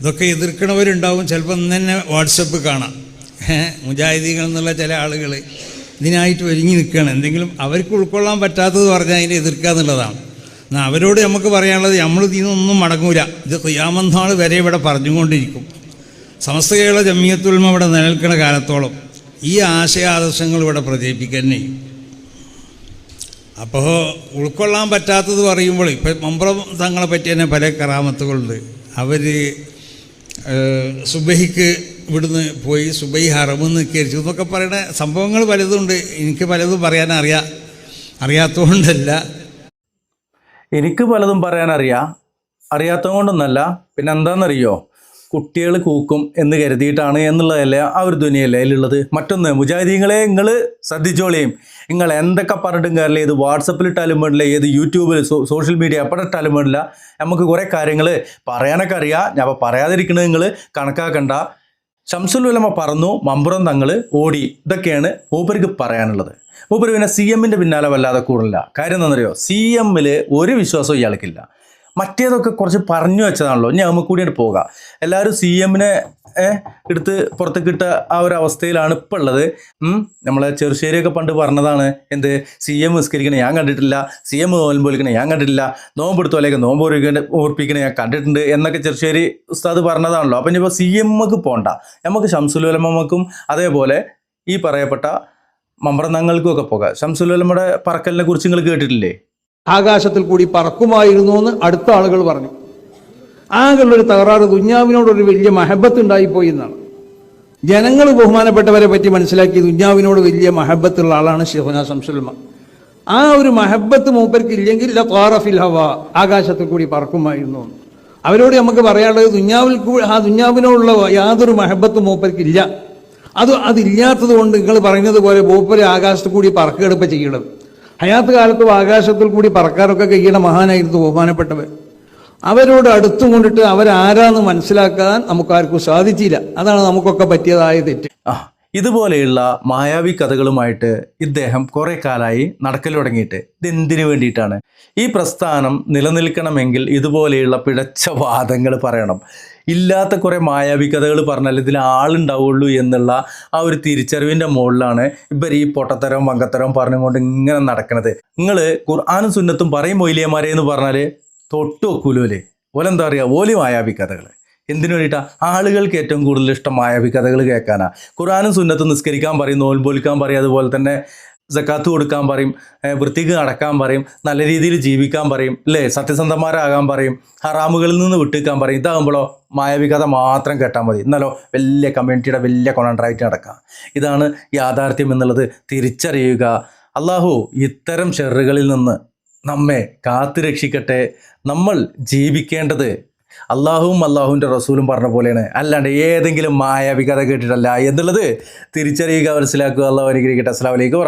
ഇതൊക്കെ എതിർക്കണവരുണ്ടാവും. ചിലപ്പോൾ ഇന്ന് തന്നെ വാട്സപ്പ് കാണാം. മുജാഹിദികൾ എന്നുള്ള ചില ആളുകൾ ഇതിനായിട്ട് ഒരുങ്ങി നിൽക്കുകയാണ്. എന്തെങ്കിലും അവർക്ക് ഉൾക്കൊള്ളാൻ പറ്റാത്തത് പറഞ്ഞാൽ അതിനെ എതിർക്കുക എന്നുള്ളതാണ്. എന്നാൽ അവരോട് നമുക്ക് പറയാനുള്ളത് നമ്മൾ ഇതിനൊന്നും മടങ്ങൂല. ഇത് ഖിയാമന്നാൾ വരെ ഇവിടെ പറഞ്ഞുകൊണ്ടിരിക്കും. സമസ്ത കേരള ജമിയത്തുൽമ ഇവിടെ നിലനിൽക്കുന്ന കാലത്തോളം ഈ ആശയാദർശങ്ങൾ ഇവിടെ പ്രചരിപ്പിക്കാൻ അപ്പോൾ ഉൾക്കൊള്ളാൻ പറ്റാത്തത് പറയുമ്പോൾ ഇപ്പം മമ്പ്രം തങ്ങളെ പറ്റി തന്നെ പല കറാമത്തുകളുണ്ട് അവർ സുബഹിക്ക് ഇവിടുന്ന് പോയി സുബൈ ഹറമെന്ന് കയറിച്ചു എന്നൊക്കെ പറയുന്ന സംഭവങ്ങൾ പലതുണ്ട്. എനിക്ക് പലതും പറയാൻ അറിയാ അറിയാത്തതുകൊണ്ടല്ല. എനിക്ക് പലതും പറയാനറിയാം അറിയാത്തത് കൊണ്ടൊന്നല്ല പിന്നെ എന്താണെന്നറിയോ കുട്ടികൾ കൂക്കും എന്ന് കരുതിയിട്ടാണ് എന്നുള്ളതല്ലേ ആ ഒരു ധ്വനിയല്ലേ അതിലുള്ളത്? മറ്റൊന്ന് മുജാഹിദീങ്ങളെ നിങ്ങൾ ശ്രദ്ധിച്ചോളിയും നിങ്ങൾ എന്തൊക്കെ പറഞ്ഞിട്ടും കാര്യമില്ല. ഇത് വാട്സപ്പിൽ ഇട്ടാലും വേണ്ടില്ല ഏത് യൂട്യൂബിൽ സോഷ്യൽ മീഡിയ എവിടെ ഇട്ടാലും വേണ്ടില്ല. നമുക്ക് കുറേ കാര്യങ്ങൾ പറയാനൊക്കെ അറിയാം. അപ്പോൾ പറയാതിരിക്കുന്നത് നിങ്ങൾ കണക്കാക്കണ്ട. ഷംസുൽ ഉലമ പറന്നു മമ്പുറം തങ്ങൾ ഓടി. ഇതൊക്കെയാണ് മൂപ്പർക്ക് പറയാനുള്ളത്. മൂപ്പർ പിന്നെ സി എമ്മിന്റെ പിന്നാലെ വല്ലാതെ കൂടില്ല കാര്യം എന്താണെന്നറിയോ? സി എമ്മിൽ ഒരു വിശ്വാസവും ഇയാൾക്കില്ല. മറ്റേതൊക്കെ കുറച്ച് പറഞ്ഞു വെച്ചതാണല്ലോ. ഇനി നമുക്ക് കൂടിയാണ് പോകാം. എല്ലാവരും സി എമ്മിനെ എടുത്ത് പുറത്തേക്ക് കിട്ട ആ ഒരു അവസ്ഥയിലാണ് ഇപ്പോൾ ഉള്ളത്. നമ്മളെ ചെറുശ്ശേരിയൊക്കെ പണ്ട് പറഞ്ഞതാണ് എന്ത് സി എം നിസ്കരിക്കണേ ഞാൻ കണ്ടിട്ടില്ല സി എം നോൽമ്പോലിക്കണേ ഞാൻ കണ്ടിട്ടില്ല നോമ്പ് എടുത്തോലേക്ക് നോമ്പ് ഒരുക്കണ ഓർപ്പിക്കണേ ഞാൻ കണ്ടിട്ടുണ്ട് എന്നൊക്കെ ചെറുശ്ശേരി ഉസ്താദ് പറഞ്ഞതാണല്ലോ. അപ്പം ഇനിയിപ്പോൾ സി എമ്മക്ക് പോകണ്ട നമുക്ക് ഷംസുലുലമ്മക്കും അതേപോലെ ഈ പറയപ്പെട്ട മമ്പ്രന്നങ്ങൾക്കും ഒക്കെ പോകാം. ഷംസുലുലമ്മയുടെ പറക്കലിനെ കുറിച്ച് നിങ്ങൾ കേട്ടിട്ടില്ലേ? ആകാശത്തിൽ കൂടി പറക്കുമായിരുന്നു എന്ന് അടുത്ത ആളുകൾ പറഞ്ഞു. ആകെയുള്ളൊരു തകരാറ് ദുഞ്ഞാവിനോടൊരു വലിയ മഹബത്ത് ഉണ്ടായിപ്പോയി എന്നാണ്. ജനങ്ങൾ ബഹുമാനപ്പെട്ടവരെ പറ്റി മനസ്സിലാക്കി ദുഞ്ഞാവിനോട് വലിയ മഹബത്തുള്ള ആളാണ് ഷെഹുന സംസുൽമ ആ ഒരു മഹബത്ത് മൂപ്പർക്ക് ഇല്ലെങ്കിൽ ത്വാറഫിൽ ഹവ ആകാശത്തിൽ കൂടി പറക്കുമായിരുന്നു അവരോട് നമുക്ക് പറയാനുള്ളത് ദുഞ്ഞാവിൽ ആ ദുഞ്ഞാവിനോടുള്ള യാതൊരു മൂപ്പർക്ക് ഇല്ല അത് അതില്ലാത്തത് കൊണ്ട് നിങ്ങൾ പറയുന്നത് പോലെ മൂപ്പര് ആകാശത്ത് കൂടി പറക്കെടുപ്പ് ചെയ്യണം ഹയാത്ത് കാലത്തും ആകാശത്തിൽ കൂടി പറക്കാറൊക്കെ കഴിയണ മഹാനായിരുന്നു ബഹുമാനപ്പെട്ടവർ അവരോട് അടുത്തു കൊണ്ടിട്ട് അവരാരാന്ന് മനസ്സിലാക്കാൻ നമുക്കാർക്കും സാധിച്ചില്ല. അതാണ് നമുക്കൊക്കെ പറ്റിയതായ തെറ്റ്. ആ ഇതുപോലെയുള്ള മായാവി കഥകളുമായിട്ട് ഇദ്ദേഹം കുറെ കാലമായി നടക്കൽ തുടങ്ങിയിട്ട്. ഇതെന്തിനു വേണ്ടിയിട്ടാണ്? ഈ പ്രസ്ഥാനം നിലനിൽക്കണമെങ്കിൽ ഇതുപോലെയുള്ള പിഴച്ച വാദങ്ങൾ പറയണം. ഇല്ലാത്ത കുറേ മായാവി കഥകൾ പറഞ്ഞാൽ ഇതിൽ ആളുണ്ടാവുള്ളൂ എന്നുള്ള ആ ഒരു തിരിച്ചറിവിന്റെ മുകളിലാണ് ഇവർ ഈ പൊട്ടത്തരവും വങ്കത്തരവും പറഞ്ഞുകൊണ്ട് ഇങ്ങനെ നടക്കുന്നത് നിങ്ങൾ ഖുർആാനും സുന്നത്തും പറയും മൊയിലിയമാരെ എന്ന് പറഞ്ഞാൽ തൊട്ടു വെക്കൂലോ അല്ലേ? ഓലെന്താ പറയുക? ഓലി മായാവി കഥകൾ. എന്തിനു വേണ്ടിയിട്ടാ? ആളുകൾക്ക് ഏറ്റവും കൂടുതൽ ഇഷ്ടമായ കഥകൾ കേൾക്കാനാ. ഖുറാനും സുന്നത്തും നിസ്കരിക്കാൻ പറയും നോൽബോലിക്കാൻ പറയും അതുപോലെ തന്നെ ജക്കാത്ത് കൊടുക്കാൻ പറയും വൃത്തിക്ക് നടക്കാൻ പറയും നല്ല രീതിയിൽ ജീവിക്കാൻ പറയും അല്ലേ സത്യസന്ധന്മാരാകാൻ പറയും ഹറാമുകളിൽ നിന്ന് വിട്ടുക്കാൻ പറയും. ഇതാകുമ്പോഴോ മായാവി കഥ മാത്രം കേട്ടാൽ മതി. എന്നാലോ വലിയ കമ്മ്യൂണിറ്റിയുടെ വലിയ കൊണാൻഡ്രായിട്ട് നടക്കാം. ഇതാണ് യാഥാർത്ഥ്യം എന്നുള്ളത്. തിരിച്ചറിയുക. അള്ളാഹു ഇത്തരം ഷെറുകളിൽ നിന്ന് നമ്മെ കാത്തു രക്ഷിക്കട്ടെ നമ്മൾ ജീവിക്കേണ്ടത് അള്ളാഹുവും അള്ളാഹുവിന്റെ റസൂലും പറഞ്ഞ പോലെയാണ്. അല്ലാണ്ട് ഏതെങ്കിലും മായാവികഥ കേട്ടിട്ടല്ല എന്നുള്ളത് തിരിച്ചറിയുക മനസ്സിലാക്കുക. അള്ളാഹു അനുഗ്രഹിക്കട്ടെ. അസ്സാം വലൈക്കും